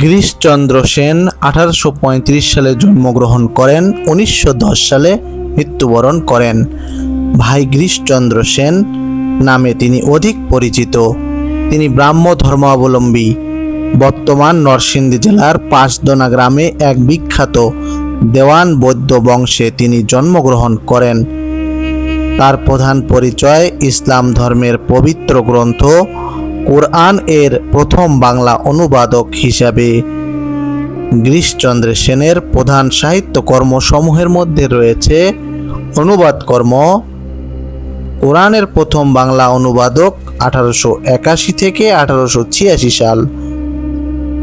গিরিশচন্দ্র সেন আঠারোশো পঁয়ত্রিশ সালে জন্মগ্রহণ করেন, উনিশশো দশ সালে মৃত্যুবরণ করেন। ভাই গিরিশচন্দ্র সেন নামে তিনি অধিক পরিচিত। তিনি ব্রাহ্ম ধর্মাবলম্বী। বর্তমান নরসিংদী জেলার পাঁচদনা গ্রামে এক বিখ্যাত দেওয়ান বৌদ্ধ বংশে তিনি জন্মগ্রহণ করেন। তার প্রধান পরিচয় ইসলাম ধর্মের পবিত্র গ্রন্থ কোরআন এর প্রথম বাংলা অনুবাদক হিসাবে গিরিশচন্দ্র সেনের প্রধান সাহিত্যকর্ম সমূহের মধ্যে রয়েছে অনুবাদ কর্ম। কোরআনের প্রথম বাংলা অনুবাদক আঠারোশো একাশি থেকে আঠারোশো ছিয়াশি সাল।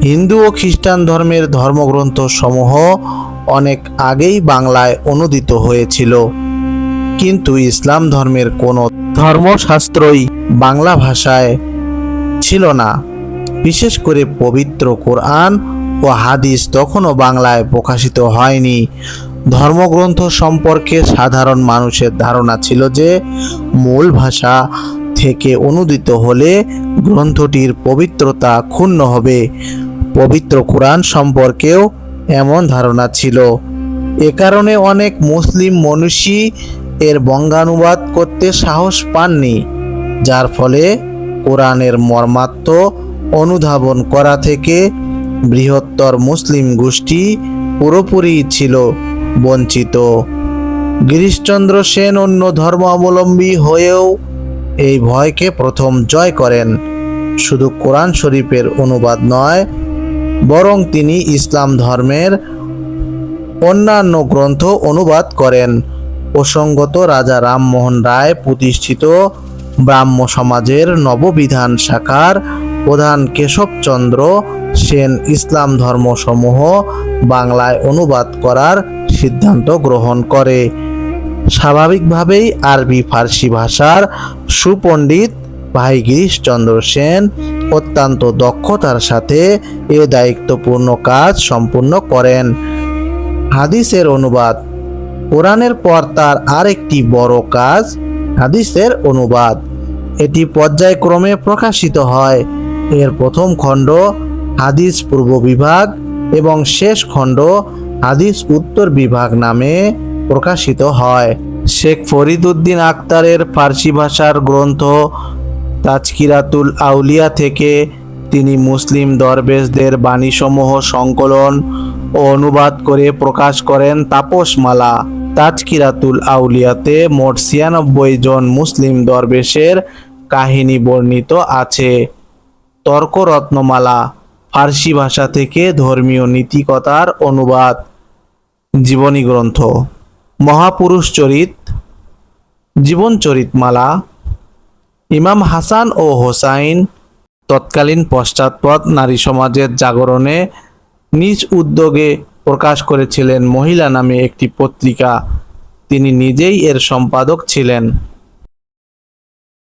হিন্দু ও খ্রিস্টান ধর্মের ধর্মগ্রন্থ সমূহ অনেক আগেই বাংলায় অনুদিত হয়েছিল। কিন্তু ইসলাম ধর্মের কোনো ধর্মশাস্ত্রই বাংলা ভাষায় ছিল না। বিশেষ করে পবিত্র কোরআন ও হাদিস তখনও বাংলায় প্রকাশিত হয়নি। ধর্মগ্রন্থ সম্পর্কে সাধারণ মানুষের ধারণা ছিল যে, মূল ভাষা থেকে অনুদিত হলে গ্রন্থটির পবিত্রতা ক্ষুণ্ণ হবে। পবিত্র কোরআন সম্পর্কেও এমন ধারণা ছিল। এ কারণে অনেক মুসলিম মনীষী এর বঙ্গানুবাদ করতে সাহস পাননি, যার ফলে কোরআনের মর্মাত্ম অনুধাবন করা থেকে বৃহত্তর মুসলিম গোষ্ঠী পুরোপুরি ছিল বঞ্চিত। গিরিশচন্দ্র সেন অন্য ধর্মাবলম্বী হয়েও এই ভয়কে প্রথম জয় করেন। শুধু কোরআন শরীফের অনুবাদ নয়, বরং তিনি ইসলাম ধর্মের অন্যান্য গ্রন্থ অনুবাদ করেন। প্রসঙ্গত রাজা রামমোহন রায় প্রতিষ্ঠিত ব্রাহ্ম সমাজের নববিধান শাখার প্রধান কেশবচন্দ্র সেন ইসলাম ধর্মসমূহ বাংলায় অনুবাদ করার সিদ্ধান্ত গ্রহণ করে। স্বাভাবিকভাবেই আরবি ফার্সি ভাষার সুপণ্ডিত ভাই গিরিশচন্দ্র সেন অত্যন্ত দক্ষতার সাথে এ দায়িত্বপূর্ণ কাজ সম্পূর্ণ করেন। হাদিসের অনুবাদ। কোরআনের পর তার আরেকটি বড় কাজ হাদিসের অনুবাদ। এটি পর্যায়ক্রমে প্রকাশিত হয়। এর প্রথম খণ্ড হাদিস পূর্ব বিভাগ এবং শেষ খণ্ড হাদিস উত্তর বিভাগ নামে প্রকাশিত হয়। শেখ ফরিদুদ্দিন আক্তারের ফার্সি ভাষার গ্রন্থ তাজকিরাতুল আউলিয়া থেকে তিনি মুসলিম দরবেশদের বাণীসমূহ সংকলন ও অনুবাদ করে প্রকাশ করেন তাপসমালা। তাজকিরাতুল আউলিয়াতে মোট ছিয়ানব্বই জন মুসলিম দরবেশের কাহিনী বর্ণিত আছে। তর্করত্নমালা, ফার্সি ভাষা থেকে ধর্মীয় নীতিকতার অনুবাদ। জীবনী গ্রন্থ, মহাপুরুষ চরিত জীবনচরিতমালা ইমাম হাসান ও হোসাইন তৎকালীন পশ্চাৎপদ নারী সমাজের জাগরণে নিজ উদ্যোগে প্রকাশ করেছিলেন মহিলা নামে একটি পত্রিকা। তিনি নিজেই এর সম্পাদক ছিলেন।